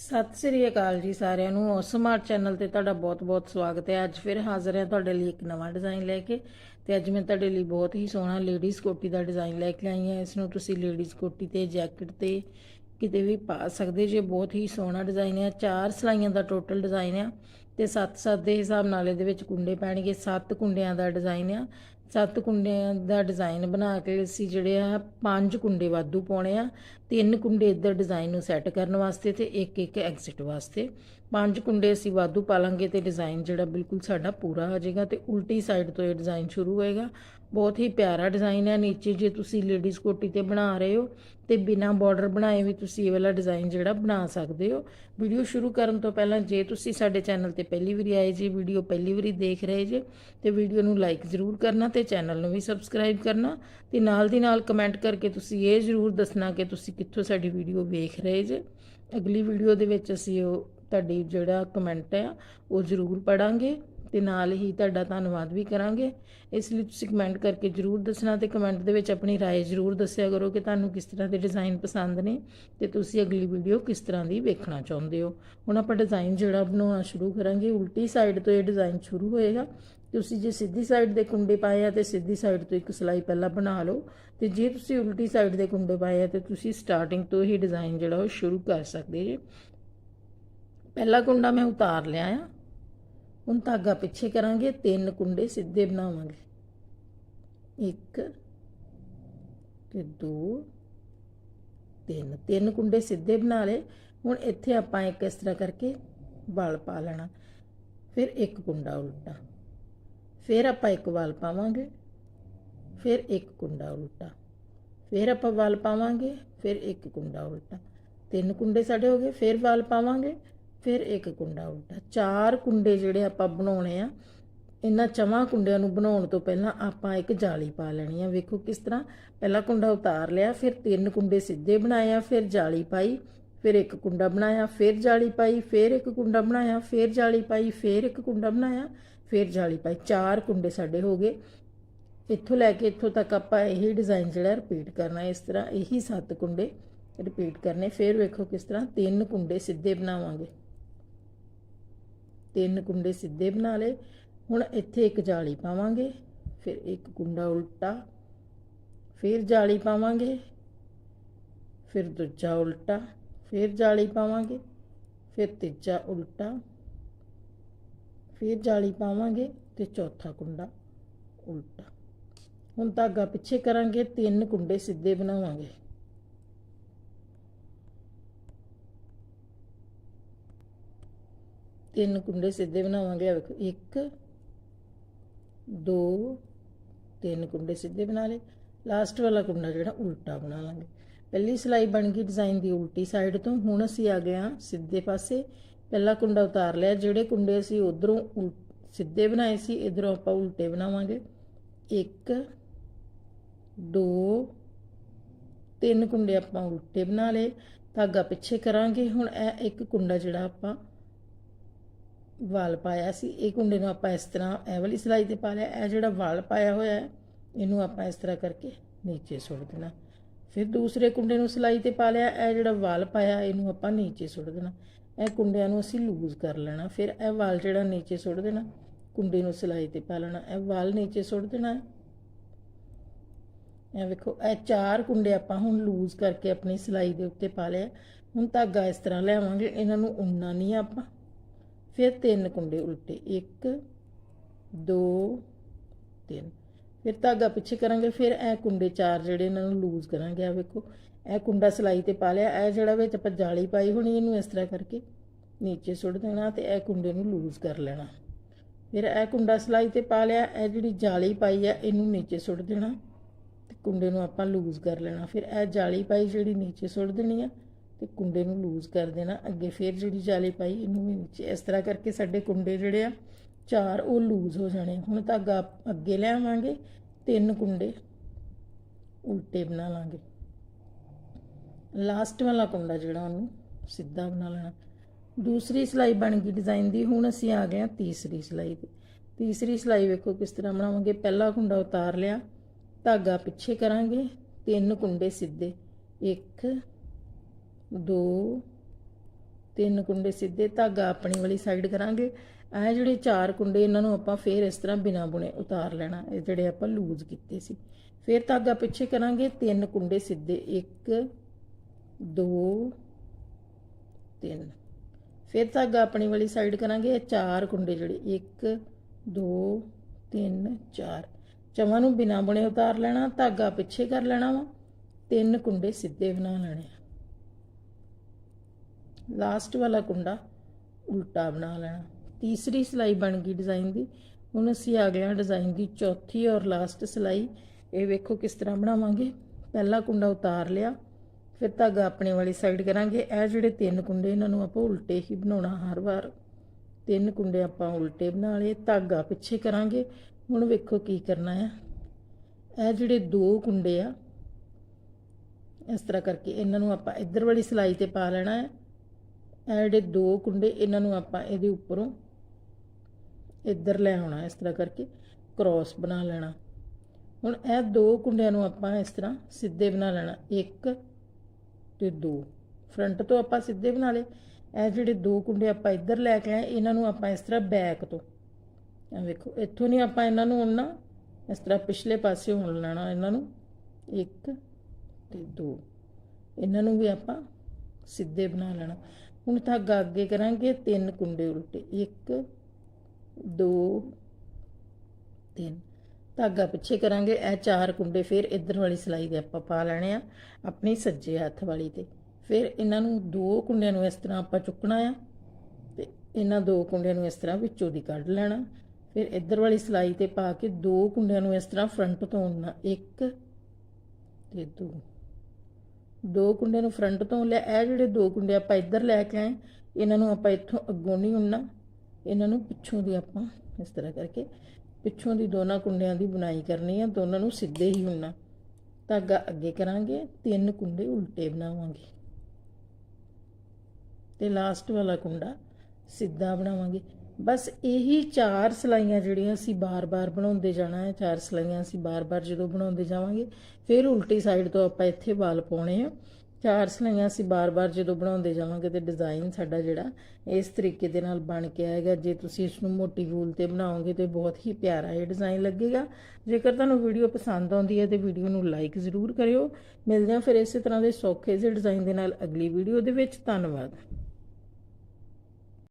ਸਤਿ ਸ੍ਰੀ ਅਕਾਲ ਜੀ ਸਾਰਿਆਂ ਨੂੰ। ਔਸਮਾਰਟ ਚੈਨਲ ਤੇ ਤੁਹਾਡਾ ਬਹੁਤ-ਬਹੁਤ ਸਵਾਗਤ ਹੈ। ਅੱਜ ਫਿਰ ਹਾਜ਼ਰ ਹਾਂ ਤੁਹਾਡੇ ਲਈ ਇੱਕ ਨਵਾਂ ਡਿਜ਼ਾਈਨ ਲੈ ਕੇ ਤੇ ਅੱਜ ਮੈਂ ਤੁਹਾਡੇ ਲਈ ਬਹੁਤ ਹੀ ਸੋਹਣਾ ਲੇਡੀਜ਼ ਕੋਟੀ ਦਾ ਡਿਜ਼ਾਈਨ ਲੈ ਕੇ ਆਈ ਹਾਂ। ਇਸ ਨੂੰ ਤੁਸੀਂ ਲੇਡੀਜ਼ ਕੋਟੀ ਤੇ ਜੈਕਟ ਤੇ ਕਿਤੇ ਵੀ ਪਾ ਸਕਦੇ ਜੇ। ਬਹੁਤ ਹੀ ਸੋਹਣਾ ਡਿਜ਼ਾਈਨ ਹੈ। ਚਾਰ ਸਲਾਈਆਂ ਦਾ ਟੋਟਲ ਡਿਜ਼ਾਈਨ ਹੈ ਤੇ 7-7 ਦੇ ਹਿਸਾਬ ਨਾਲ ਇਹਦੇ ਵਿੱਚ ਕੁੰਡੇ ਪੈਣਗੇ। 7 ਕੁੰਡਿਆਂ ਦਾ ਡਿਜ਼ਾਈਨ ਆ। ਸੱਤ ਕੁੰਡਿਆਂ ਦਾ ਡਿਜ਼ਾਈਨ ਬਣਾ ਕੇ ਅਸੀਂ ਜਿਹੜੇ ਆ, ਪੰਜ ਕੁੰਡੇ ਵਾਧੂ ਪਾਉਣੇ ਆ। ਤਿੰਨ ਕੁੰਡੇ ਇੱਧਰ ਡਿਜ਼ਾਈਨ ਨੂੰ ਸੈੱਟ ਕਰਨ ਵਾਸਤੇ ਤੇ ਇੱਕ ਇੱਕ ਐਗਜ਼ਿਟ ਵਾਸਤੇ। ਪੰਜ ਕੁੰਡੇ ਅਸੀਂ ਵਾਧੂ ਪਾ ਲਾਂਗੇ ਤੇ ਡਿਜ਼ਾਈਨ ਜਿਹੜਾ ਬਿਲਕੁਲ ਸਾਡਾ ਪੂਰਾ ਹੋ ਜਾਏਗਾ ਤੇ ਉਲਟੀ ਸਾਈਡ ਤੋਂ ਇਹ ਡਿਜ਼ਾਈਨ ਸ਼ੁਰੂ ਹੋਏਗਾ। ਬਹੁਤ ਹੀ ਪਿਆਰਾ ਡਿਜ਼ਾਈਨ ਹੈ, ਨੀਚੇ ਜੇ ਤੁਸੀਂ ਲੇਡੀਜ਼ ਕੋਟੀ ਤੇ ਬਣਾ ਰਹੇ ਹੋ ਤੇ ਬਿਨਾ ਬਾਰਡਰ ਬਣਾਏ ਵੀ ਤੁਸੀਂ ਇਹ ਵਾਲਾ ਡਿਜ਼ਾਈਨ ਜਿਹੜਾ ਬਣਾ ਸਕਦੇ ਹੋ। ਵੀਡੀਓ ਸ਼ੁਰੂ ਕਰਨ ਤੋਂ ਪਹਿਲਾਂ ਜੇ ਤੁਸੀਂ ਸਾਡੇ ਚੈਨਲ ਤੇ ਪਹਿਲੀ ਵਾਰੀ ਆਏ ਜੀ, ਵੀਡੀਓ ਪਹਿਲੀ ਵਾਰੀ ਦੇਖ ਰਹੇ ਜੇ, ਤੇ ਵੀਡੀਓ ਨੂੰ ਲਾਈਕ ਜ਼ਰੂਰ ਕਰਨਾ ਤੇ ਚੈਨਲ ਨੂੰ ਵੀ ਸਬਸਕ੍ਰਾਈਬ ਕਰਨਾ ਤੇ ਨਾਲ ਦੀ ਨਾਲ ਕਮੈਂਟ ਕਰਕੇ ਤੁਸੀਂ ਇਹ ਜ਼ਰੂਰ ਦੱਸਣਾ ਕਿ ਤੁਸੀਂ ਕਿੱਥੋਂ ਸਾਡੀ ਵੀਡੀਓ ਵੇਖ ਰਹੇ ਜੇ। ਅਗਲੀ ਵੀਡੀਓ ਦੇ ਵਿੱਚ ਅਸੀਂ ਉਹ ਤੁਹਾਡੀ ਜਿਹੜਾ ਕਮੈਂਟ ਆ ਉਹ ਜ਼ਰੂਰ ਪੜਾਂਗੇ ਤੇ ਨਾਲ ਹੀ ਤੁਹਾਡਾ ਧੰਨਵਾਦ ਵੀ ਕਰਾਂਗੇ ਇਸ ਲਈ ਤੁਸੀਂ ਕਮੈਂਟ ਕਰਕੇ ਜਰੂਰ ਦੱਸਣਾ ਤੇ ਕਮੈਂਟ ਦੇ ਵਿੱਚ ਆਪਣੀ رائے ਜਰੂਰ ਦੱਸਿਆ ਕਰੋ ਕਿ ਤੁਹਾਨੂੰ ਕਿਸ ਤਰ੍ਹਾਂ ਦੇ ਡਿਜ਼ਾਈਨ ਪਸੰਦ ਨੇ ਤੇ ਤੁਸੀਂ ਅਗਲੀ ਵੀਡੀਓ ਕਿਸ ਤਰ੍ਹਾਂ ਦੀ ਵੇਖਣਾ ਚਾਹੁੰਦੇ ਹੋ ਹੁਣ ਆਪਾਂ ਡਿਜ਼ਾਈਨ ਜਿਹੜਾ ਬਣਾਉਣਾ ਸ਼ੁਰੂ ਕਰਾਂਗੇ ਉਲਟੀ ਸਾਈਡ ਤੋਂ ਇਹ ਡਿਜ਼ਾਈਨ ਸ਼ੁਰੂ ਹੋਏਗਾ ਤੁਸੀਂ ਜੇ ਸਿੱਧੀ ਸਾਈਡ ਦੇ ਕੁੰਡੇ ਪਾਏ ਆ ਤੇ ਸਿੱਧੀ ਸਾਈਡ ਤੋਂ ਇੱਕ ਸਲਾਈ ਪਹਿਲਾਂ ਬਣਾ ਲਓ ਤੇ ਜੇ ਤੁਸੀਂ ਉਲਟੀ ਸਾਈਡ ਦੇ ਕੁੰਡੇ ਪਾਏ ਆ ਤੇ ਤੁਸੀਂ ਸਟਾਰਟਿੰਗ ਤੋਂ ਹੀ ਡਿਜ਼ਾਈਨ ਜਿਹੜਾ ਉਹ ਸ਼ੁਰੂ ਕਰ ਸਕਦੇ ਜੇ ਪਹਿਲਾ ਕੁੰਡਾ ਮੈਂ ਉਤਾਰ ਲਿਆ ਆ ਹੁਣ ਧਾਗਾ ਪਿੱਛੇ ਕਰਾਂਗੇ, ਤਿੰਨ ਕੁੰਡੇ ਸਿੱਧੇ ਬਣਾਵਾਂਗੇ। ਇੱਕ ਤੇ ਦੋ, ਤਿੰਨ। ਤਿੰਨ ਕੁੰਡੇ ਸਿੱਧੇ ਬਣਾ ਲਏ। ਹੁਣ ਇੱਥੇ ਆਪਾਂ ਇੱਕ ਇਸ ਤਰ੍ਹਾਂ ਕਰਕੇ ਵਾਲ ਪਾ ਲੈਣਾ। ਫਿਰ ਇੱਕ ਕੁੰਡਾ ਉਲਟਾ। ਫਿਰ ਆਪਾਂ ਇੱਕ ਵਾਲ ਪਾਵਾਂਗੇ। ਫਿਰ ਇੱਕ ਕੁੰਡਾ ਉਲਟਾ। ਫਿਰ ਆਪਾਂ ਵਾਲ ਪਾਵਾਂਗੇ। ਫਿਰ ਇੱਕ ਕੁੰਡਾ ਉਲਟਾ। ਤਿੰਨ ਕੁੰਡੇ ਸਾਡੇ ਹੋ ਗਏ। ਫਿਰ ਵਾਲ ਪਾਵਾਂਗੇ। ਫਿਰ ਇੱਕ ਕੁੰਡਾ ਉਲਟਾ ਚਾਰ ਕੁੰਡੇ ਜਿਹੜੇ ਆਪਾਂ ਬਣਾਉਣੇ ਆ, ਇਹਨਾਂ ਚਵਾਂ ਕੁੰਡਿਆਂ ਨੂੰ ਬਣਾਉਣ ਤੋਂ ਪਹਿਲਾਂ ਆਪਾਂ ਇੱਕ ਜਾਲੀ ਪਾ ਲੈਣੀ ਆ। ਵੇਖੋ ਕਿਸ ਤਰ੍ਹਾਂ ਪਹਿਲਾ ਕੁੰਡਾ ਉਤਾਰ ਲਿਆ, ਫਿਰ ਤਿੰਨ ਕੁੰਡੇ ਸਿੱਧੇ ਬਣਾਏ ਆ, ਫਿਰ ਜਾਲੀ ਪਾਈ, ਫਿਰ ਇੱਕ ਕੁੰਡਾ ਬਣਾਇਆ, ਫਿਰ ਜਾਲੀ ਪਾਈ, ਫਿਰ ਇੱਕ ਕੁੰਡਾ ਬਣਾਇਆ, ਫਿਰ ਜਾਲੀ ਪਾਈ, ਫਿਰ ਇੱਕ ਕੁੰਡਾ ਬਣਾਇਆ, ਫਿਰ ਜਾਲੀ ਪਾਈ। ਚਾਰ ਕੁੰਡੇ ਸਾਡੇ ਹੋ ਗਏ। ਇੱਥੋਂ ਲੈ ਕੇ ਇੱਥੋਂ ਤੱਕ ਆਪਾਂ ਇਹੀ ਡਿਜ਼ਾਈਨ ਜਿਹੜਾ ਰਿਪੀਟ ਕਰਨਾ, ਇਸ ਤਰ੍ਹਾਂ ਇਹੀ ਸੱਤ ਕੁੰਡੇ ਰਿਪੀਟ ਕਰਨੇ। ਫਿਰ ਵੇਖੋ ਕਿਸ ਤਰ੍ਹਾਂ ਤਿੰਨ ਕੁੰਡੇ ਸਿੱਧੇ ਬਣਾਵਾਂਗੇ। ਤਿੰਨ ਕੁੰਡੇ ਸਿੱਧੇ ਬਣਾ ਲਏ। ਹੁਣ ਇੱਥੇ ਇੱਕ ਜਾਲੀ ਪਾਵਾਂਗੇ, ਫਿਰ ਇੱਕ ਕੁੰਡਾ ਉਲਟਾ, ਫਿਰ ਜਾਲੀ ਪਾਵਾਂਗੇ, ਫਿਰ ਦੂਜਾ ਉਲਟਾ, ਫਿਰ ਜਾਲੀ ਪਾਵਾਂਗੇ, ਫਿਰ ਤੀਜਾ ਉਲਟਾ, ਫਿਰ ਜਾਲੀ ਪਾਵਾਂਗੇ ਤੇ ਚੌਥਾ ਕੁੰਡਾ ਉਲਟਾ। ਹੁਣ ਧਾਗਾ ਪਿੱਛੇ ਕਰਾਂਗੇ, ਤਿੰਨ ਕੁੰਡੇ ਸਿੱਧੇ ਬਣਾਵਾਂਗੇ। ਤਿੰਨ ਕੁੰਡੇ ਸਿੱਧੇ ਬਣਾਵਾਂਗੇ ਆ ਵੇਖੋ 1 2 ਤਿੰਨ ਕੁੰਡੇ ਸਿੱਧੇ ਬਣਾ ਲਏ। ਲਾਸਟ ਵਾਲਾ ਕੁੰਡਾ ਜਿਹੜਾ ਉਲਟਾ ਬਣਾ ਲਾਂਗੇ। ਪਹਿਲੀ ਸਲਾਈ ਬਣ ਗਈ ਡਿਜ਼ਾਈਨ ਦੀ ਉਲਟੀ ਸਾਈਡ ਤੋਂ। ਹੁਣ ਅਸੀਂ ਆ ਗਏ ਆ ਸਿੱਧੇ ਪਾਸੇ। ਪਹਿਲਾ ਕੁੰਡਾ ਉਤਾਰ ਲਿਆ। ਜਿਹੜੇ ਕੁੰਡੇ ਅਸੀਂ ਉਧਰੋਂ ਸਿੱਧੇ ਬਣਾਏ ਸੀ, ਇਧਰੋਂ ਆਪਾਂ ਉਲਟੇ ਬਣਾਵਾਂਗੇ। 1 2 ਤਿੰਨ ਕੁੰਡੇ ਆਪਾਂ ਉਲਟੇ ਬਣਾ ਲਏ। ਧਾਗਾ ਪਿੱਛੇ ਕਰਾਂਗੇ। ਹੁਣ ਇਹ ਇੱਕ ਕੁੰਡਾ ਜਿਹੜਾ ਆਪਾਂ ਵਾਲ ਪਾਇਆ ਸੀ। ਇਹ ਕੁੰਡੇ ਨੂੰ ਆਪਾਂ ਇਸ ਤਰ੍ਹਾਂ ਇਹ ਵਾਲੀ ਸਿਲਾਈ ਤੇ ਪਾ ਲਿਆ। ਇਹ ਜਿਹੜਾ ਵਾਲ ਪਾਇਆ ਹੋਇਆ ਹੈ, ਇਹਨੂੰ ਆਪਾਂ ਇਸ ਤਰ੍ਹਾਂ ਕਰਕੇ ਨੀਚੇ ਸੁੱਟ ਦੇਣਾ। ਫਿਰ ਦੂਸਰੇ ਕੁੰਡੇ ਨੂੰ ਸਿਲਾਈ ਤੇ ਪਾ ਲਿਆ। ਇਹ ਜਿਹੜਾ ਵਾਲ ਪਾਇਆ, ਇਹਨੂੰ ਆਪਾਂ ਨੀਚੇ ਸੁੱਟ ਦੇਣਾ। ਇਹ ਕੁੰਡਿਆਂ ਨੂੰ ਅਸੀਂ ਲੂਜ਼ ਕਰ ਲੈਣਾ। ਫਿਰ ਇਹ ਵਾਲ ਜਿਹੜਾ ਨੀਚੇ ਸੁੱਟ ਦੇਣਾ, ਕੁੰਡੇ ਨੂੰ ਸਿਲਾਈ ਤੇ ਪਾ ਲੈਣਾ। ਇਹ ਵਾਲ ਨੀਚੇ ਸੁੱਟ ਦੇਣਾ। ਇਹ ਵੇਖੋ, ਇਹ ਚਾਰ ਕੁੰਡੇ ਆਪਾਂ ਹੁਣ ਲੂਜ਼ ਕਰਕੇ ਆਪਣੀ ਸਿਲਾਈ ਦੇ ਉੱਤੇ ਪਾ ਲਿਆ। ਹੁਣ ਧਾਗਾ ਇਸ ਤਰ੍ਹਾਂ ਲਿਆਵਾਂਗੇ। ਇਹਨਾਂ ਨੂੰ ਉੰਨਾ ਨਹੀਂ ਆਪਾਂ। ਫਿਰ ਤਿੰਨ ਕੁੰਡੇ ਉਲਟੇ 1 2 3 ਫਿਰ ਧਾਗਾ ਪਿੱਛੇ ਕਰਾਂਗੇ, ਫਿਰ ਇਹ ਕੁੰਡੇ ਚਾਰ ਜਿਹੜੇ ਇਹਨਾਂ ਨੂੰ ਲੂਜ਼ ਕਰਾਂਗੇ ਆ ਵੇਖੋ। ਇਹ ਕੁੰਡਾ ਸਲਾਈ ਤੇ ਪਾ ਲਿਆ, ਇਹ ਜਿਹੜਾ ਵਿੱਚ ਆਪਾਂ ਜਾਲੀ ਪਾਈ ਹੋਣੀ, ਇਹਨੂੰ ਇਸ ਤਰ੍ਹਾਂ ਕਰਕੇ ਨੀਚੇ ਸੁੱਟ ਦੇਣਾ ਤੇ ਇਹ ਕੁੰਡੇ ਨੂੰ ਲੂਜ਼ ਕਰ ਲੈਣਾ। ਫਿਰ ਇਹ ਕੁੰਡਾ ਸਲਾਈ ਤੇ ਪਾ ਲਿਆ, ਇਹ ਜਿਹੜੀ ਜਾਲੀ ਪਾਈ ਆ, ਇਹਨੂੰ ਨੀਚੇ ਸੁੱਟ ਦੇਣਾ ਤੇ ਕੁੰਡੇ ਨੂੰ ਆਪਾਂ ਲੂਜ਼ ਕਰ ਲੈਣਾ। ਫਿਰ ਇਹ ਜਾਲੀ ਪਾਈ ਜਿਹੜੀ ਨੀਚੇ ਸੁੱਟ ਦੇਣੀ ਆ ਤੇ ਕੁੰਡੇ ਨੂੰ ਲੂਜ਼ ਕਰ ਦੇਣਾ। ਅੱਗੇ ਫਿਰ ਜਿਹੜੀ ਜਾਲੀ ਪਾਈ, ਇਹਨੂੰ ਵੀ ਵਿੱਚ ਇਸ ਤਰ੍ਹਾਂ ਕਰਕੇ ਸਾਡੇ ਕੁੰਡੇ ਜਿਹੜੇ ਆ, ਚਾਰ ਉਹ ਲੂਜ਼ ਹੋ ਜਾਣੇ। ਹੁਣ ਧਾਗਾ ਅੱਗੇ ਲੈ ਆਵਾਂਗੇ, ਤਿੰਨ ਕੁੰਡੇ ਉਲਟੇ ਬਣਾ ਲਾਂਗੇ। ਲਾਸਟ ਵਾਲਾ ਕੁੰਡਾ ਜਿਹੜਾ ਉਹਨੂੰ ਸਿੱਧਾ ਬਣਾ ਲੈਣਾ। ਦੂਸਰੀ ਸਿਲਾਈ ਬਣ ਗਈ ਡਿਜ਼ਾਈਨ ਦੀ, ਹੁਣ ਅਸੀਂ ਆ ਗਏ ਆ ਤੀਸਰੀ ਸਿਲਾਈ ਤੇ। ਤੀਸਰੀ ਸਿਲਾਈ ਵੇਖੋ ਕਿਸ ਤਰ੍ਹਾਂ ਬਣਾਵਾਂਗੇ। ਪਹਿਲਾ ਕੁੰਡਾ ਉਤਾਰ ਲਿਆ, ਧਾਗਾ ਪਿੱਛੇ ਕਰਾਂਗੇ, ਤਿੰਨ ਕੁੰਡੇ ਸਿੱਧੇ 1 ਦੋ, ਤਿੰਨ ਕੁੰਡੇ ਸਿੱਧੇ ਧਾਗਾ ਆਪਣੀ ਵਾਲੀ ਸਾਈਡ ਕਰਾਂਗੇ। ਇਹ ਜਿਹੜੇ ਚਾਰ ਕੁੰਡੇ ਇਹਨਾਂ ਨੂੰ ਆਪਾਂ ਫੇਰ ਇਸ ਤਰ੍ਹਾਂ ਬਿਨਾ ਬੁਣੇ ਉਤਾਰ ਲੈਣਾ, ਇਹ ਜਿਹੜੇ ਆਪਾਂ ਲੂਜ਼ ਕੀਤੇ ਸੀ। ਫੇਰ ਧਾਗਾ ਪਿੱਛੇ ਕਰਾਂਗੇ, ਤਿੰਨ ਕੁੰਡੇ ਸਿੱਧੇ 1 2 3 ਫਿਰ ਧਾਗਾ ਆਪਣੀ ਵਾਲੀ ਸਾਈਡ ਕਰਾਂਗੇ, ਇਹ ਚਾਰ ਕੁੰਡੇ ਜਿਹੜੇ 1 2 3 4 ਚਵਾਂ ਨੂੰ ਬਿਨਾ ਬੁਣੇ ਉਤਾਰ ਲੈਣਾ, ਧਾਗਾ ਪਿੱਛੇ ਕਰ ਲੈਣਾ ਵਾ, ਤਿੰਨ ਕੁੰਡੇ ਸਿੱਧੇ ਬਣਾ ਲੈਣੇ ਆ। ਲਾਸਟ ਵਾਲਾ ਕੁੰਡਾ ਉਲਟਾ ਬਣਾ ਲੈਣਾ। ਤੀਸਰੀ ਸਿਲਾਈ ਬਣ ਗਈ ਡਿਜ਼ਾਈਨ ਦੀ। ਹੁਣ ਅਸੀਂ ਆ ਗਏ ਹਾਂ ਡਿਜ਼ਾਈਨ ਦੀ ਚੌਥੀ ਔਰ ਲਾਸਟ ਸਿਲਾਈ, ਇਹ ਵੇਖੋ ਕਿਸ ਤਰ੍ਹਾਂ ਬਣਾਵਾਂਗੇ। ਪਹਿਲਾ ਕੁੰਡਾ ਉਤਾਰ ਲਿਆ, ਫਿਰ ਧਾਗਾ ਆਪਣੇ ਵਾਲੀ ਸਾਈਡ ਕਰਾਂਗੇ। ਇਹ ਜਿਹੜੇ ਤਿੰਨ ਕੁੰਡੇ ਇਹਨਾਂ ਨੂੰ ਆਪਾਂ ਉਲਟੇ ਹੀ ਬਣਾਉਣਾ ਹਰ ਵਾਰ। ਤਿੰਨ ਕੁੰਡੇ ਆਪਾਂ ਉਲਟੇ ਬਣਾ ਲਏ, ਧਾਗਾ ਪਿੱਛੇ ਕਰਾਂਗੇ। ਹੁਣ ਵੇਖੋ ਕੀ ਕਰਨਾ ਹੈ ਇਹ ਜਿਹੜੇ ਦੋ ਕੁੰਡੇ ਆ, ਇਸ ਤਰ੍ਹਾਂ ਕਰਕੇ ਇਹਨਾਂ ਨੂੰ ਆਪਾਂ ਇੱਧਰ ਵਾਲੀ ਸਿਲਾਈ ਤੇ ਪਾ ਲੈਣਾ ਹੈ। ਇਹ ਜਿਹੜੇ ਦੋ ਕੁੰਡੇ ਇਹਨਾਂ ਨੂੰ ਆਪਾਂ ਇਹਦੇ ਉੱਪਰੋਂ ਇੱਧਰ ਲੈ ਆਉਣਾ, ਇਸ ਤਰ੍ਹਾਂ ਕਰਕੇ ਕ੍ਰੋਸ ਬਣਾ ਲੈਣਾ। ਹੁਣ ਇਹ ਦੋ ਕੁੰਡਿਆਂ ਨੂੰ ਆਪਾਂ ਇਸ ਤਰ੍ਹਾਂ ਸਿੱਧੇ ਬਣਾ ਲੈਣਾ, ਇੱਕ ਤੇ ਦੋ। ਫਰੰਟ ਤੋਂ ਆਪਾਂ ਸਿੱਧੇ ਬਣਾ ਲਏ। ਇਹ ਜਿਹੜੇ ਦੋ ਕੁੰਡੇ ਆਪਾਂ ਇੱਧਰ ਲੈ ਕੇ ਆਏ, ਇਹਨਾਂ ਨੂੰ ਆਪਾਂ ਇਸ ਤਰ੍ਹਾਂ ਬੈਕ ਤੋਂ। ਆ ਵੇਖੋ, ਇੱਥੋਂ ਨਹੀਂ ਆਪਾਂ ਇਹਨਾਂ ਨੂੰ ਉਣਨਾ ਇਸ ਤਰ੍ਹਾਂ ਪਿਛਲੇ ਪਾਸੇ ਉਣ ਲੈਣਾ, ਇਹਨਾਂ ਨੂੰ ਇੱਕ ਤੇ ਦੋ। ਇਹਨਾਂ ਨੂੰ ਵੀ ਆਪਾਂ ਸਿੱਧੇ ਬਣਾ ਲੈਣਾ। ਹੁਣ ਧਾਗਾ ਅੱਗੇ ਕਰਾਂਗੇ, ਤਿੰਨ ਕੁੰਡੇ ਉਲਟੇ, ਇੱਕ, ਦੋ, ਤਿੰਨ। ਧਾਗਾ ਪਿੱਛੇ ਕਰਾਂਗੇ, ਇਹ ਚਾਰ ਕੁੰਡੇ ਫਿਰ ਇੱਧਰ ਵਾਲੀ ਸਿਲਾਈ ਦੇ ਆਪਾਂ ਪਾ ਲੈਣੇ ਆ, ਆਪਣੀ ਸੱਜੇ ਹੱਥ ਵਾਲੀ ਤੇ। ਫਿਰ ਇਹਨਾਂ ਨੂੰ ਦੋ ਕੁੰਡਿਆਂ ਨੂੰ ਇਸ ਤਰ੍ਹਾਂ ਆਪਾਂ ਚੁੱਕਣਾ ਆ, ਤੇ ਇਹਨਾਂ ਦੋ ਕੁੰਡਿਆਂ ਨੂੰ ਇਸ ਤਰ੍ਹਾਂ ਵਿੱਚੋਂ ਦੀ ਕੱਢ ਲੈਣਾ। ਫਿਰ ਇੱਧਰ ਵਾਲੀ ਸਿਲਾਈ ਤੇ ਪਾ ਕੇ ਦੋ ਕੁੰਡਿਆਂ ਨੂੰ ਇਸ ਤਰ੍ਹਾਂ ਫਰੰਟ ਤੋਂ ਉਣਨਾ, ਇੱਕ ਤੇ ਦੋ। ਦੋ ਕੁੰਡਿਆਂ ਨੂੰ ਫਰੰਟ ਤੋਂ ਲਿਆ, ਇਹ ਜਿਹੜੇ ਦੋ ਕੁੰਡੇ ਆਪਾਂ ਇੱਧਰ ਲੈ ਕੇ ਆਏ, ਇਹਨਾਂ ਨੂੰ ਆਪਾਂ ਇੱਥੋਂ ਅੱਗੋਂ ਨਹੀਂ ਉਣਨਾ ਇਹਨਾਂ ਨੂੰ ਪਿੱਛੋਂ ਦੀ ਆਪਾਂ ਇਸ ਤਰ੍ਹਾਂ ਕਰਕੇ ਪਿੱਛੋਂ ਦੀ ਦੋਨਾਂ ਕੁੰਡਿਆਂ ਦੀ ਬੁਣਾਈ ਕਰਨੀ ਆ, ਦੋਨਾਂ ਨੂੰ ਸਿੱਧੇ ਹੀ ਉਣਨਾ ਧਾਗਾ ਅੱਗੇ ਕਰਾਂਗੇ, ਤਿੰਨ ਕੁੰਡੇ ਉਲਟੇ ਬਣਾਵਾਂਗੇ। ਤੇ ਲਾਸਟ ਵਾਲਾ ਕੁੰਡਾ ਸਿੱਧਾ ਬਣਾਵਾਂਗੇ। ਬਸ ਇਹੀ ਚਾਰ ਸਲਾਈਆਂ ਜਿਹੜੀਆਂ ਅਸੀਂ ਬਾਰ-ਬਾਰ ਬਣਾਉਂਦੇ ਜਾਣਾ ਹੈ, ਚਾਰ ਸਲਾਈਆਂ ਅਸੀਂ ਬਾਰ-ਬਾਰ ਜਦੋਂ ਬਣਾਉਂਦੇ ਜਾਵਾਂਗੇ, ਫਿਰ ਉਲਟੀ ਸਾਈਡ ਤੋਂ ਆਪਾਂ ਇੱਥੇ ਵਾਲ ਪਾਉਣੇ ਆ। ਚਾਰ ਸਲਾਈਆਂ ਅਸੀਂ ਬਾਰ-ਬਾਰ ਜਦੋਂ ਬਣਾਉਂਦੇ ਜਾਵਾਂਗੇ ਤੇ ਡਿਜ਼ਾਈਨ ਸਾਡਾ ਜਿਹੜਾ ਇਸ ਤਰੀਕੇ ਦੇ ਨਾਲ ਬਣ ਕੇ ਆਏਗਾ। ਜੇ ਤੁਸੀਂ ਇਸ ਨੂੰ ਮੋਟੀ ਵੂਲ ਤੇ ਬਣਾਓਗੇ ਤੇ ਬਹੁਤ ਹੀ ਪਿਆਰਾ ਇਹ ਡਿਜ਼ਾਈਨ ਲੱਗੇਗਾ। ਜੇਕਰ ਤੁਹਾਨੂੰ ਵੀਡੀਓ ਪਸੰਦ ਆਉਂਦੀ ਹੈ ਤੇ ਵੀਡੀਓ ਨੂੰ ਲਾਈਕ ਜ਼ਰੂਰ ਕਰਿਓ। ਮਿਲਦੇ ਹਾਂ ਫਿਰ ਇਸੇ ਤਰ੍ਹਾਂ ਦੇ ਸੌਖੇ ਜਿਹੇ ਡਿਜ਼ਾਈਨ ਦੇ ਨਾਲ ਅਗਲੀ ਵੀਡੀਓ ਦੇ ਵਿੱਚ। ਧੰਨਵਾਦ।